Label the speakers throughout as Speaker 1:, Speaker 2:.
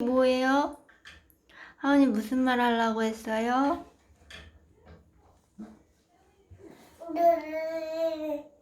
Speaker 1: 뭐예요? 하은이 무슨 말 하려고 했어요?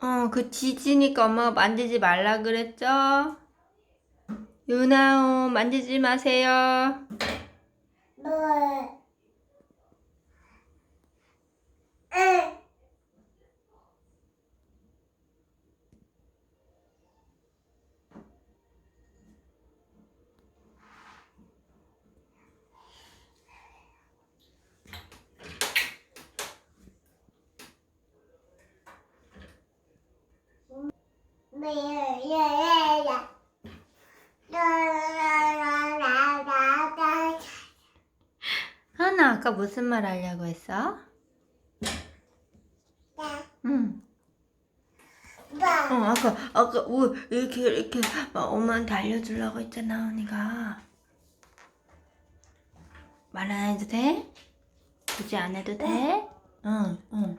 Speaker 1: 어, 그 지지니까 엄마가 만지지 말라 그랬죠? 유나오, 만지지 마세요. 하나, 아까 무슨 말 하려고 했어? 응. 어, 아까, 아까, 우, 이렇게, 이렇게, 막 엄마한테 알려주려고 했잖아, 언니가. 말 안 해도 돼? 굳이 안 해도 돼? 응, 응.